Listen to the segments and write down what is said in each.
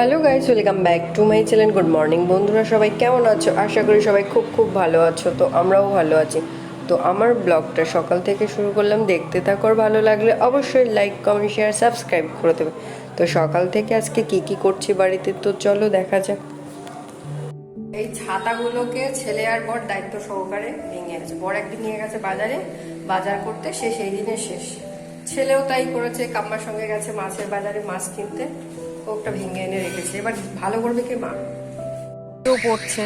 Hello guys welcome back to my channel good morning বন্ধুরা। সবাই কেমন আছো? আশা করি সবাই খুব খুব ভালো আছো। তো আমরাও ভালো আছি। তো আমার ব্লগটা সকাল থেকে শুরু করলাম। দেখতে থাকো আর ভালো লাগলে অবশ্যই লাইক কমেন্ট শেয়ার সাবস্ক্রাইব করে দেবে। তো সকাল থেকে আজকে কি কি করছি বাড়িতে? তো চলো দেখা যাক। এই ছাতাগুলোকে ছেলে আর বর দায়িত্ব সহকারে ভেঙে গেছে। বর একদিন নিয়ে গেছে বাজারে। বাজার করতে সে সেই দিনে শেষ। ছেলেও তাই করেছে কাম্মার সঙ্গে গেছে মাছের বাজারে মাছ কিনতে। ওটা ভেঙে এনে রেখেছে। এবার ভালো করবে কি মা? পড়ছে।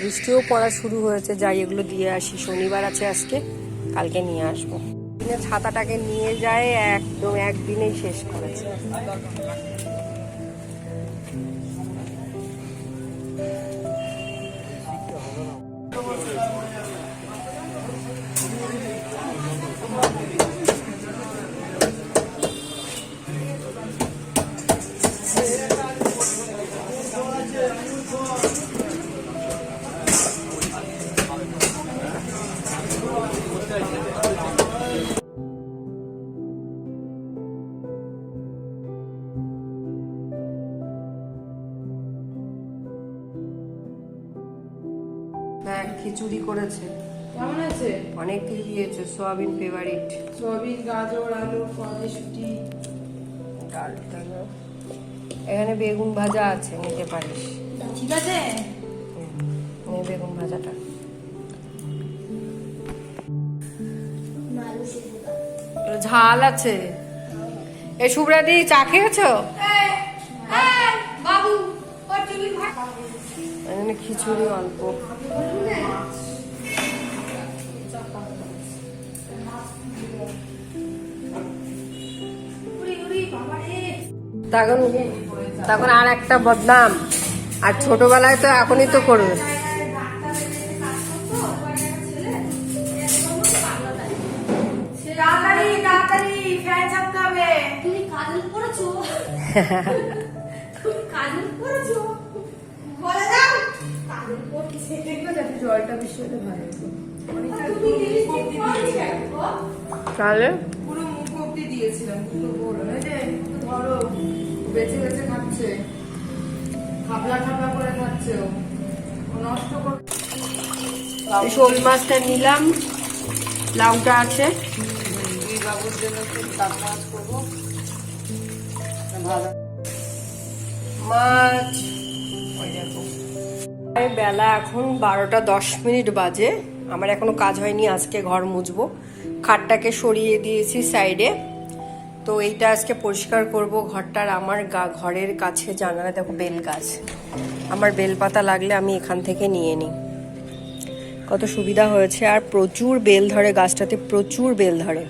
বৃষ্টিও পড়া শুরু হয়েছে। যাই এগুলো দিয়ে আসি। শনিবার আছে আজকে। কালকে নিয়ে আসব। দিনে ছাতাটাকে নিয়ে যায় একদম একদিনেই শেষ করেছে। হ্যাঁ খিচুড়ি করেছে? কেমন আছে? অনেক কিছু দিয়েছে সোয়াবিন ফেভারিট সয়াবিন গাজর আলু কড়াইশুটি। ডাল এখানে বেগুন ভাজা আছে নিতে পারিস। ঠিক আছে? নে বেগুন ভাজাটা। ঝাল আছে। এ সুব্রাদি চা খেয়েছো? এখানে খিচুড়ি অল্প। তখন তখন আর একটা বদনাম। আর ছোটবেলায় তো এখনই তো করবে। তাড়াতাড়ি তাড়াতাড়ি ফ্যান হবে। তুমি কাজল পড়েছো তুমি কাজল পড়েছো বলে দাও কাজল পড়ছে জলটা ভালো তাহলে? পুরো মুখ অব্দি দিয়েছিলাম পুরো বড় যে ধরো বেঁচে বেঁচে খাচ্ছে। খাবলা খাবলা করে খাচ্ছে ও। ও নষ্ট করে শোল মাছটা নিলাম। লাউটা আছে। বাবুর জন্য মাছ করব। মাছ। ওই দেখো। বেলা এখন বারোটা দশ মিনিট বাজে। আমার এখনও কাজ হয়নি, আজকে ঘর মুছবো। খাটটাকে সরিয়ে দিয়েছি সাইডে। তো এইটা আজকে পরিষ্কার করব। ঘরটার আমার ঘরের কাছে জানালা, দেখো বেল গাছ। আমার বেলপাতা লাগলে আমি এখান থেকে নিয়ে নিই। কত সুবিধা হয়েছে। আর প্রচুর বেল ধরে গাছটাতে, প্রচুর বেল ধরে।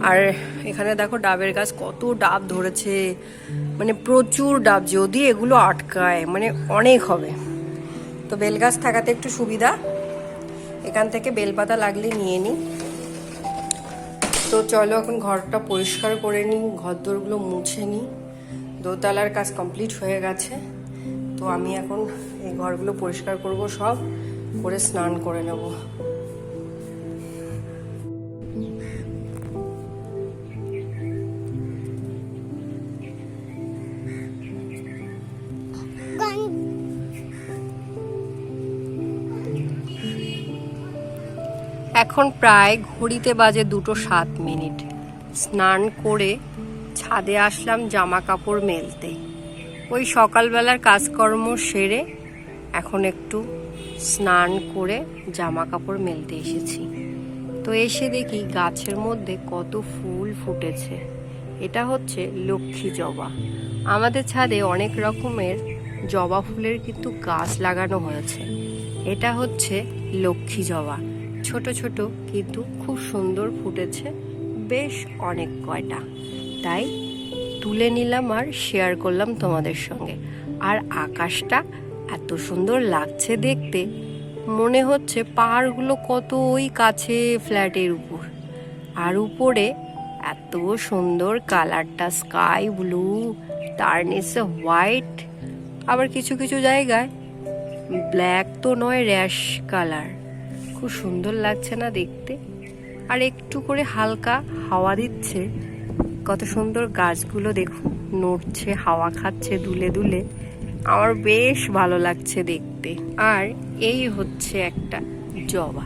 আর এখানে দেখো ডাবের গাছ, কত ডাব ধরেছে। মানে প্রচুর ডাব, যদি এগুলো আটকায় মানে অনেক হবে। তো বেল গাছ থাকাতে একটু সুবিধা। এখান থেকে বেলপাতা লাগলে নিয়ে নিই। তো চলো এখন ঘরটা পরিষ্কার করে নিই, ঘরদোরগুলো মুছে নিই। দোতলার কাজ কমপ্লিট হয়ে গেছে। তো আমি এখন এই ঘরগুলো পরিষ্কার করব সব, করে স্নান করে নেব। এখন প্রায় ঘড়িতে বাজে দুটো সাত মিনিট। স্নান করে ছাদে আসলাম জামা কাপড় মেলতে। ওই সকালবেলার কাজকর্ম সেরে এখন একটু স্নান করে জামা কাপড় মেলতে এসেছি। তো এসে দেখি গাছের মধ্যে কত ফুল ফুটেছে। এটা হচ্ছে লক্ষ্মী জবা। আমাদের ছাদে অনেক রকমের জবা ফুলের কিন্তু গাছ লাগানো হয়েছে। এটা হচ্ছে লক্ষ্মী জবা। ছোট ছোট কিন্তু খুব সুন্দর ফুটেছে বেশ অনেক কয়টা। তাই তুলে নিলাম আর শেয়ার করলাম তোমাদের সঙ্গে। আর আকাশটা এত সুন্দর লাগছে দেখতে, মনে হচ্ছে পাহাড়গুলো কত ওই কাছে ফ্ল্যাটের উপর। আর উপরে এত সুন্দর কালারটা স্কাই ব্লু তার নিচে হোয়াইট আবার কিছু কিছু জায়গায় ব্ল্যাক তো নয় র্যাশ কালার খুব সুন্দর লাগছে না দেখতে। আর একটু করে হালকা হাওয়া দিচ্ছে। কত সুন্দর গাছগুলো দেখুন, নড়ছে, হাওয়া খাচ্ছে দুলে দুলে। আমার বেশ ভালো লাগছে দেখতে। আর এই হচ্ছে একটা জবা।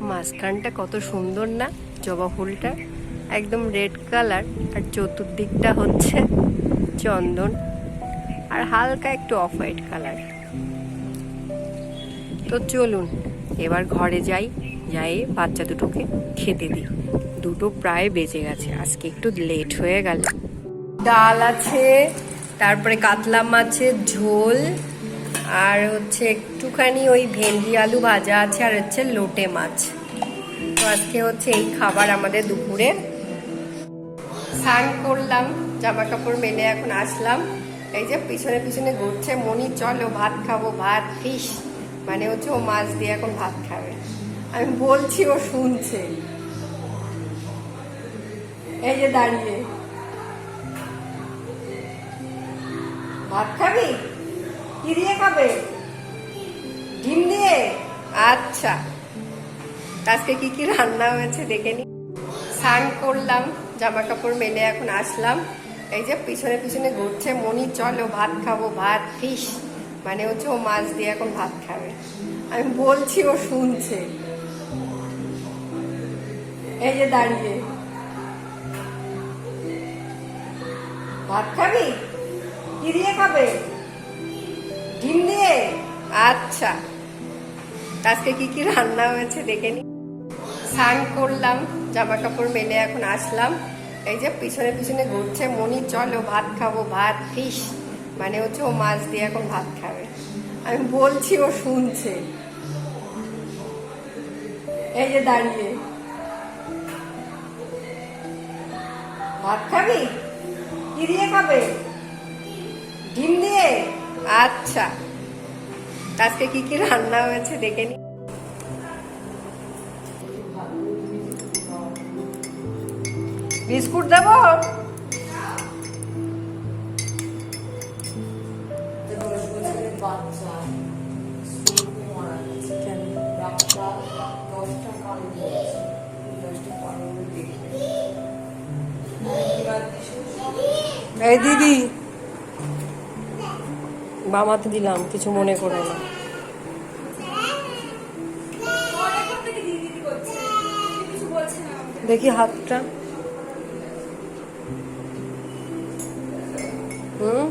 মাঝখানটা কত সুন্দর না, জবা ফুলটা একদম রেড কালার। আর চতুর্দিকটা হচ্ছে চন্দন। আর হালকা একটু অফ হোয়াইট কালার। তো চলুন এবার ঘরে যাই যাই বাচ্চা দুটোকে খেতে দিই। দুটো প্রায় বেজে গেছে। আজকে একটু লেট হয়ে গেল। ডাল আছে, তারপরে কাতলা মাছের ঝোল, আর হচ্ছে একটুখানি ওই ভেন্ডি আলু ভাজা আছে, আর হচ্ছে লোটে মাছ। তো আজকে হচ্ছে এই খাবার আমাদের দুপুরে। স্নান করলাম জামা কাপড় মেলে এখন আসলাম। এই যে পিছনে পিছনে ঘুরছে মনি চলো ভাত খাব, ভাত ফিস মানে হচ্ছে ও মাছ দিয়ে এখন ভাত খাবে। আমি বলছি, ও শুনছে। এই যে দাঁড়িয়ে। ভাত খাবি? কি দিয়ে খাবে? ডিম দিয়ে? আচ্ছা। আজকে কি কি রান্না হয়েছে দেখে নি। স্নান করলাম জামা কাপড় মেলে এখন আসলাম। এই যে পিছনে পিছনে ঘুরছে মনি, চলো ভাত খাব, ভাত ফিস মানে হচ্ছে ও মাছ দিয়ে এখন ভাত খাবে। আমি বলছি, ও শুনছে। এই যে দাঁড়িয়ে। ভাত খাবি? কি দিয়ে খাবে? ডিম দিয়ে? আচ্ছা। আজকে কি কি রান্না হয়েছে দেখে নি। স্নান করলাম জামা কাপড় মেলে এখন আসলাম। এই যে পিছনে পিছনে ঘুরছে মনি, চলো ভাত খাব, ভাত ফিস মানে হচ্ছে ও মাছ দিয়ে এখন ভাত খাবে। আমি বলছি, ও শুনছে। এই যে দাঁড়িয়ে। ভাত খাবি? কি দিয়ে খাবে? ডিম দিয়ে? আচ্ছা। আজকে কি কি রান্না হয়েছে দেখে নি। বিস্কুট দেবো? বাচ্চা স্কুল মারা গেছে ডাক্তার দশটা কাল দশটা পনেরো দেখে এই দিদি বামাতে দিলাম কিছু মনে করে না। দেখি হাতটা। হুম?